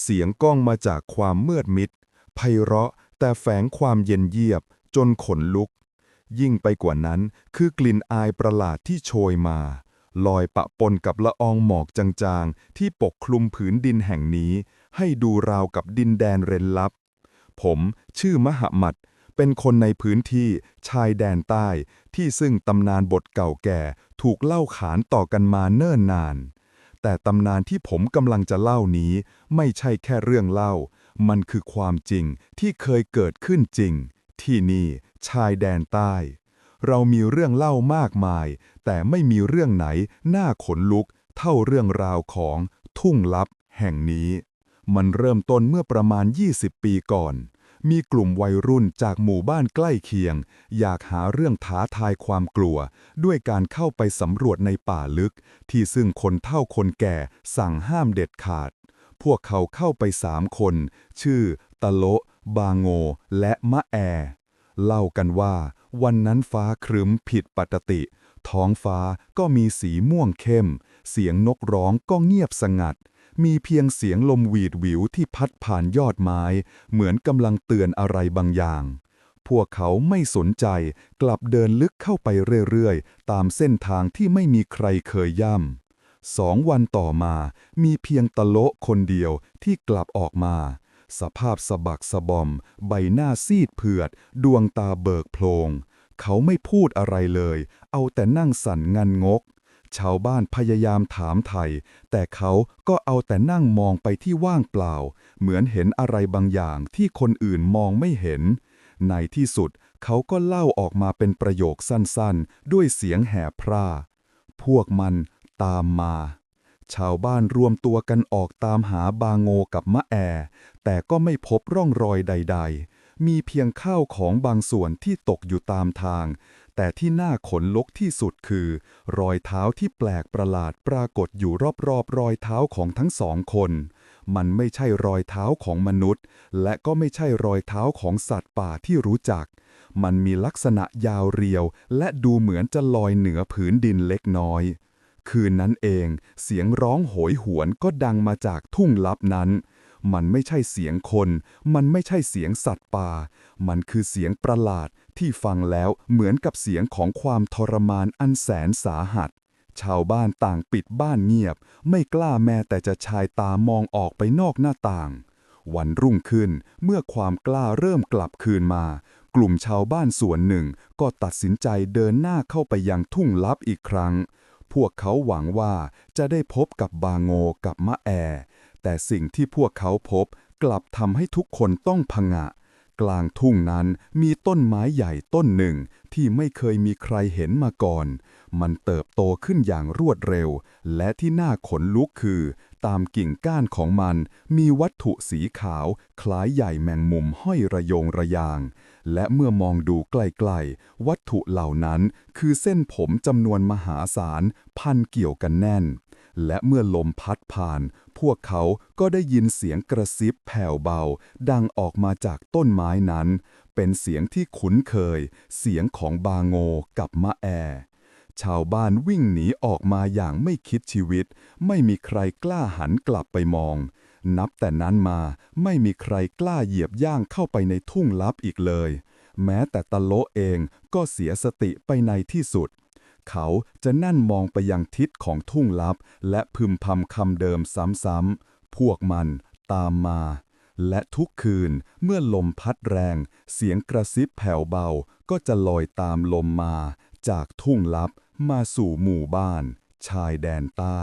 เสียงก้องมาจากความมืดมิดไพเราะแต่แฝงความเย็นเยียบจนขนลุก ยิ่งไปกว่านั้นคือกลิ่นอายประหลาดที่โชยมา ลอยปะปนกับละอองหมอกจางๆ ที่ปกคลุมผืนดินแห่งนี้ ให้ดูราวกับดินแดนเร้นลับ ผมชื่อมหมัดเป็นคนในพื้นที่ชายแดนใต้ที่ซึ่งตำนานบทเก่าแก่ถูกเล่าขานต่อกันมาเนิ่นนาน แต่ตำนานที่ผมกำลังจะเล่านี้ ไม่ใช่แค่เรื่องเล่า มันคือความจริงที่เคยเกิดขึ้นจริง ที่นี่ชายแดนใต้ เรามีเรื่องเล่ามากมาย แต่ไม่มีเรื่องไหนน่าขนลุก เท่าเรื่องราวของทุ่งลับแห่งนี้ มันเริ่มต้นเมื่อประมาณ 20 ปีก่อน มีกลุ่มวัยรุ่นจากหมู่บ้านใกล้เคียง อยากหาเรื่องท้าทายความกลัว ด้วยการเข้าไปสำรวจในป่าลึก ที่ซึ่งคนเฒ่าคนแก่สั่งห้ามเด็ดขาด พวกเขาเข้าไปสามคน ชื่อ ตะโลบางโง และมะแอ เล่ากันว่า วันนั้นฟ้าครึ้มผิดปกติ ท้องฟ้าก็มีสีม่วงเข้ม เสียงนกร้องก็เงียบสงัด มีเพียงเสียงลมหวีดหวิวที่พัดผ่านยอดไม้ เหมือนกำลังเตือนอะไรบางอย่าง พวกเขาไม่สนใจกลับเดินลึกเข้าไปเรื่อยๆ ตามเส้นทางที่ไม่มีใครเคยย่ำสองวันต่อมามีเพียงตะโละคนเดียวที่กลับออกมา สภาพสะบักสะบอม ใบหน้าซีดเผือด ดวงตาเบิกโพลงเขาไม่พูดอะไรเลย เอาแต่นั่งสั่นงันงก ชาวบ้านพยายามถามไทย แต่เขาก็เอาแต่นั่งมองไปที่ว่างเปล่า เหมือนเห็นอะไรบางอย่างที่คนอื่นมองไม่เห็น ในที่สุดเขาก็เล่าออกมาเป็นประโยคสั้นๆ ด้วยเสียงแหบพร่า พวกมันตามมา ชาวบ้านรวมตัวกันออกตามหาบางโงกับมะแอ แต่ก็ไม่พบร่องรอยใด ๆ มีเพียงข้าวของบางส่วนที่ตกอยู่ตามทาง แต่ที่น่าขนลุกที่สุดคือ รอยเท้าที่แปลกประหลาดปรากฏอยู่รอบๆรอยเท้าของทั้งสองคน มันไม่ใช่รอยเท้าของมนุษย์ และก็ไม่ใช่รอยเท้าของสัตว์ป่าที่รู้จัก มันมีลักษณะยาวเรียว และดูเหมือนจะลอยเหนือผืนดินเล็กน้อย คืนนั้นเอง เสียงร้องโหยหวนก็ดังมาจากทุ่งลับนั้น มันไม่ใช่เสียงคน มันไม่ใช่เสียงสัตว์ป่า มันคือเสียงประหลาดที่ฟังแล้วเหมือนกับเสียงของความทรมานอันแสนสาหัส ชาวบ้านต่างปิดบ้านเงียบ ไม่กล้าแม้แต่จะชายตามองออกไปนอกหน้าต่าง วันรุ่งขึ้นเมื่อความกล้าเริ่มกลับคืนมา กลุ่มชาวบ้านส่วนหนึ่งก็ตัดสินใจเดินหน้าเข้าไปยังทุ่งลับอีกครั้งพวกเขาหวังว่าจะได้พบกับบาโงกับมะแอ แต่สิ่งที่พวกเขาพบกลับทำให้ทุกคนต้องผงะ กลางทุ่งนั้นมีต้นไม้ใหญ่ต้นหนึ่งที่ไม่เคยมีใครเห็นมาก่อน มันเติบโตขึ้นอย่างรวดเร็ว และที่น่าขนลุกคือ ตามกิ่งก้านของมันมีวัตถุสีขาวคล้ายใหญ่แมงมุมห้อยระโยงระยาง และเมื่อมองดูใกล้ๆ วัตถุเหล่านั้นคือเส้นผมจำนวนมหาศาลพันเกี่ยวกันแน่น และเมื่อลมพัดผ่าน พวกเขาก็ได้ยินเสียงกระซิบแผ่วเบา ดังออกมาจากต้นไม้นั้น เป็นเสียงที่คุ้นเคย เสียงของบาโงกับมะแอ ชาวบ้านวิ่งหนีออกมาอย่างไม่คิดชีวิต ไม่มีใครกล้าหันกลับไปมอง นับแต่นั้นมาไม่มีใครกล้าเหยียบย่างเข้าไปในทุ่งลับอีกเลย แม้แต่ตะโลเองก็เสียสติไปในที่สุด เขาจะนั่นมองไปยังทิศของทุ่งลับ และพึมพำคำเดิมซ้ำๆ พวกมันตามมา และทุกคืนเมื่อลมพัดแรง เสียงกระซิบแผ่วเบาก็จะลอยตามลมมา จากทุ่งลับมาสู่หมู่บ้าน ชายแดนใต้